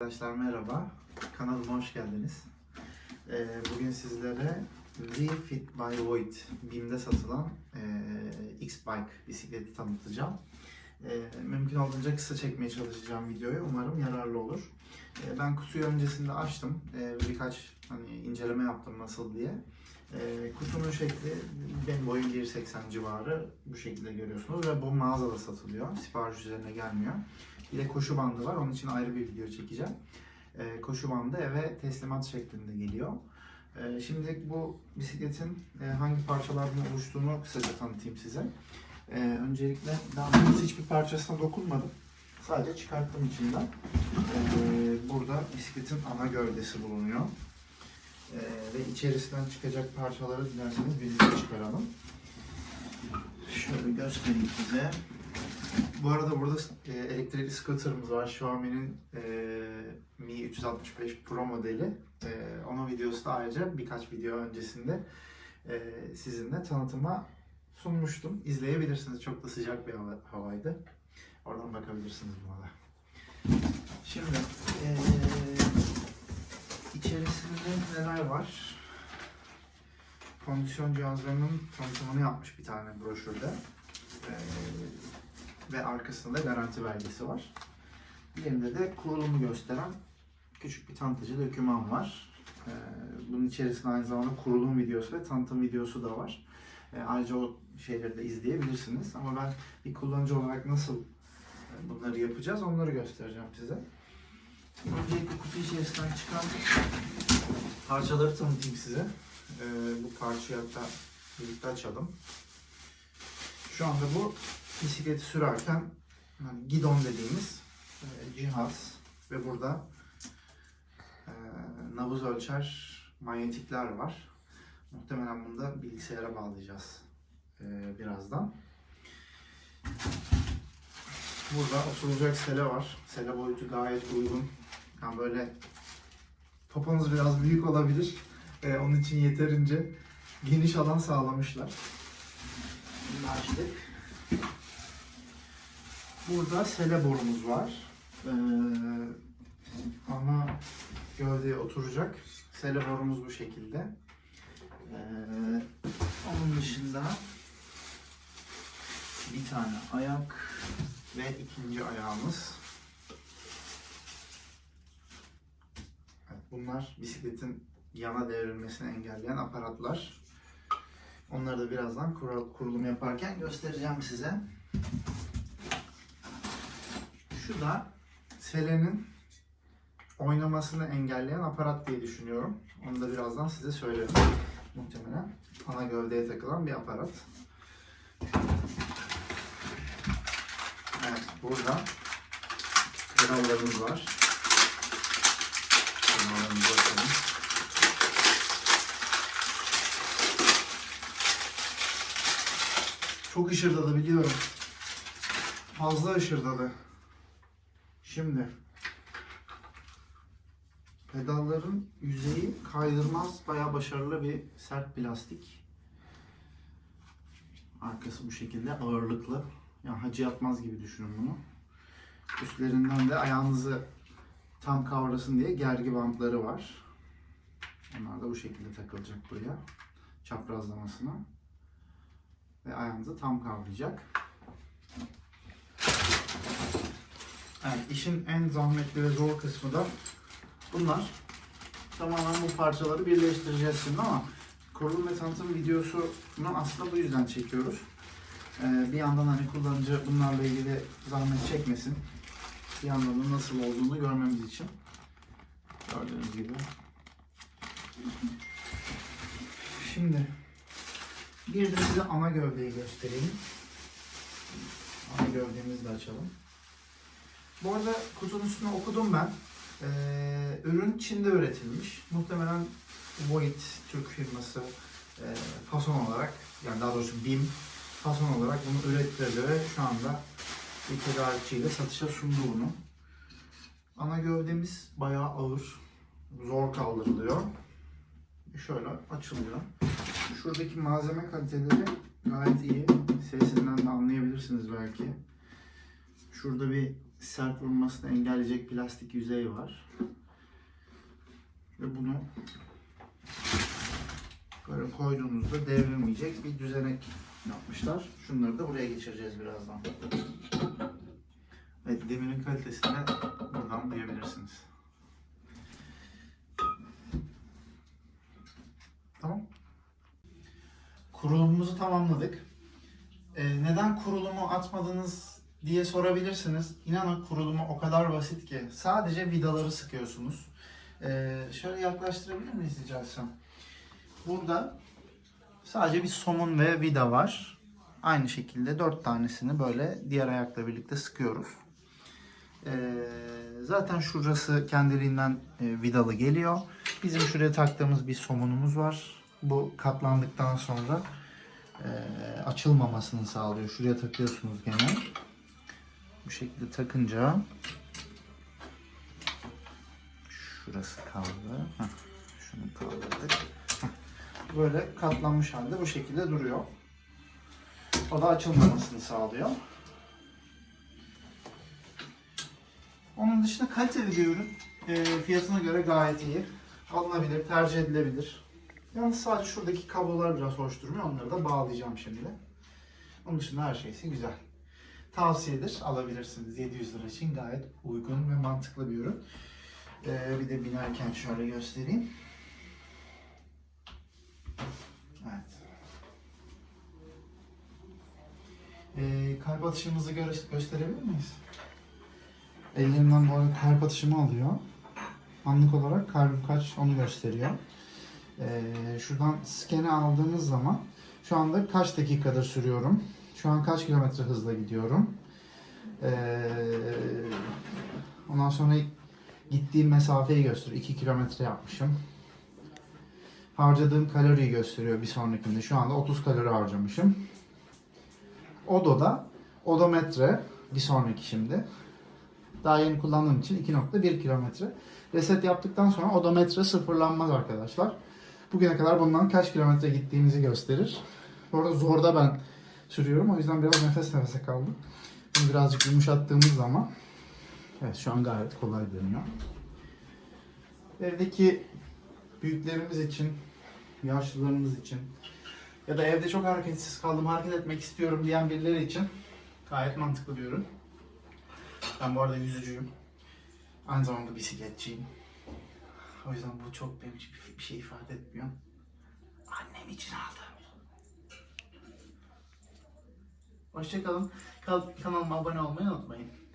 Arkadaşlar merhaba, kanalıma hoş geldiniz. Ee, bugün sizlere Refit by Void BİM'de satılan e, X-Bike bisikleti tanıtacağım. E, mümkün olduğunca kısa çekmeye çalışacağım videoyu, umarım yararlı olur. E, ben kutuyu öncesinde açtım, birkaç hani inceleme yaptım nasıl diye. Kutunun şekli benim boyum 1.80 civarı bu şekilde görüyorsunuz ve bu mağazada satılıyor, sipariş üzerine gelmiyor. Bir de koşu bandı var. Onun için ayrı bir video çekeceğim. Ee, koşu bandı eve teslimat şeklinde geliyor. Ee, şimdi bu bisikletin e, hangi parçalardan oluştuğunu kısaca tanıtayım size. Ee, öncelikle daha henüz hiçbir parçasına dokunmadım. Sadece çıkarttım içinden. Ee, burada bisikletin ana gövdesi bulunuyor. Ee, ve içerisinden çıkacak parçaları dilerseniz birlikte çıkaralım. Şöyle göstereyim size. Bu arada burada e, elektrikli scooter'ımız var. Xiaomi'nin e, Mi 365 Pro modeli. E, onun videosu da ayrıca birkaç video öncesinde e, sizinle tanıtıma sunmuştum. İzleyebilirsiniz. Çok da sıcak bir hava, havaydı. Oradan bakabilirsiniz buna da. Şimdi e, içerisinde neler var? Kondisyon cihazlarının tanıtımını yapmış bir tane broşürde. E, ve arkasında garanti belgesi var. Diğerinde de kurulumu gösteren küçük bir tanıtıcı doküman var. Ee, Bunun içerisinde aynı zamanda kurulum videosu ve tanıtım videosu da var. Ee, Ayrıca o şeyleri de izleyebilirsiniz. Ama ben bir kullanıcı olarak nasıl bunları yapacağız onları göstereceğim size. Öncelikle kutu içerisinden çıkan parçaları tanıtayım size. Ee, Bu parçayı hatta birlikte açalım. Şu anda bu bisikleti sürerken yani gidon dediğimiz e, cihaz ve burada e, nabız ölçer manyetikler var. Muhtemelen bunu da bilgisayara bağlayacağız e, birazdan. Burada oturacak sele var. Sele boyutu gayet uygun. Yani böyle poponuz biraz büyük olabilir. E, onun için yeterince geniş alan sağlamışlar. Bunu açtık. Burada sele borumuz var. Ee, ana gövdeye oturacak. Sele borumuz bu şekilde. Ee, onun dışında bir tane ayak ve ikinci ayağımız. Evet, bunlar bisikletin yana devrilmesini engelleyen aparatlar. Onları da birazdan kural- kurulum yaparken göstereceğim size. Da selenin oynamasını engelleyen aparat diye düşünüyorum. Onu da birazdan size söylerim. Muhtemelen ana gövdeye takılan bir aparat. Evet, burada pedallarımız var. Pedallarımızı açalım. Çok ışırdadı biliyorum. Fazla ışırdadı. Şimdi pedalların yüzeyi kaydırmaz, bayağı başarılı bir sert plastik. Arkası bu şekilde ağırlıklı. Yani hacı yatmaz gibi düşünün bunu. Üstlerinden de ayağınızı tam kavrasın diye gergi bantları var. Onlar da bu şekilde takılacak buraya. Çaprazlamasına. Ve ayağınızı tam kavrayacak. Evet, işin en zahmetli ve zor kısmı da bunlar. Tamamen bu parçaları birleştireceğiz şimdi ama kurulum ve tanıtım videosunu aslında bu yüzden çekiyoruz. Ee, bir yandan hani kullanıcı bunlarla ilgili zahmet çekmesin. Bir yandan da nasıl olduğunu görmemiz için. Gördüğünüz gibi. Şimdi bir de size ana gövdeyi göstereyim. Ana gövdemizi de açalım. Bu arada kutunun üstüne okudum ben. Ee, ürün Çin'de üretilmiş. Muhtemelen Void Türk firması e, fason olarak, yani daha doğrusu BİM fason olarak bunu ürettirdi ve şu anda bir tedarikçiyle satışa sundu bunu. Ana gövdemiz bayağı ağır, zor kaldırılıyor. Şöyle açılıyor. Şuradaki malzeme kaliteleri gayet iyi. Sesinden de anlayabilirsiniz belki. Şurada bir sert vurulmasını engelleyecek plastik yüzey var. Ve bunu böyle koyduğunuzda devrilmeyecek bir düzenek yapmışlar. Şunları da buraya geçireceğiz birazdan. Evet, demirin kalitesini buradan duyabilirsiniz. Tamam. Kurulumumuzu tamamladık. Ee, neden kurulumu atmadınız diye sorabilirsiniz. İnanın kurulumu o kadar basit ki. Sadece vidaları sıkıyorsunuz. Ee, şöyle yaklaştırabilir miyiz rica etsem? Burada sadece bir somun ve vida var. Aynı şekilde dört tanesini böyle diğer ayakla birlikte sıkıyoruz. Ee, zaten şurası kendiliğinden e, vidalı geliyor. Bizim şuraya taktığımız bir somunumuz var. Bu katlandıktan sonra e, açılmamasını sağlıyor. Şuraya takıyorsunuz gene. Bu şekilde takınca şurası kaldı. Heh, şunu kaldırdık. Böyle katlanmış halde bu şekilde duruyor. O da açılmamasını sağlıyor. Onun dışında kaliteli bir ürün. E, fiyatına göre gayet iyi. Alınabilir, tercih edilebilir. Yalnız sadece şuradaki kablolar biraz hoş durmuyor. Onları da bağlayacağım şimdi. Onun dışında her şeysi güzel. Tavsiyedir. Alabilirsiniz. 700 lira için gayet uygun ve mantıklı bir ürün. Ee, bir de binerken şöyle göstereyim. Evet. Ee, kalp atışımızı gö- gösterebilir miyiz? Ellerimden bu arada kalp atışımı alıyor. Anlık olarak kalbim kaç onu gösteriyor. Ee, şuradan skeni aldığınız zaman şu anda kaç dakikadır sürüyorum. Şu an kaç kilometre hızla gidiyorum. Ee, ondan sonra gittiğim mesafeyi gösteriyor. 2 kilometre yapmışım. Harcadığım kaloriyi gösteriyor bir sonrakinde. Şu anda 30 kalori harcamışım. Ododa odometre bir sonraki şimdi. Daha yeni kullandığım için 2.1 kilometre. Reset yaptıktan sonra odometre sıfırlanmaz arkadaşlar. Bugüne kadar bundan kaç kilometre gittiğinizi gösterir. Bu arada zorda ben sürüyorum. O yüzden biraz nefes nefese kaldım. Bunu birazcık yumuşattığımız zaman evet şu an gayet kolay dönüyor. Evdeki büyüklerimiz için, yaşlılarımız için ya da evde çok hareketsiz kaldım, hareket etmek istiyorum diyen birileri için gayet mantıklı bir ürün. Ben bu arada yüzücüyüm. Aynı zamanda bisikletçiyim. O yüzden bu çok benim için bir- şey ifade etmiyor. Annem için aldım. Hoşçakalın. Kanalıma abone olmayı unutmayın.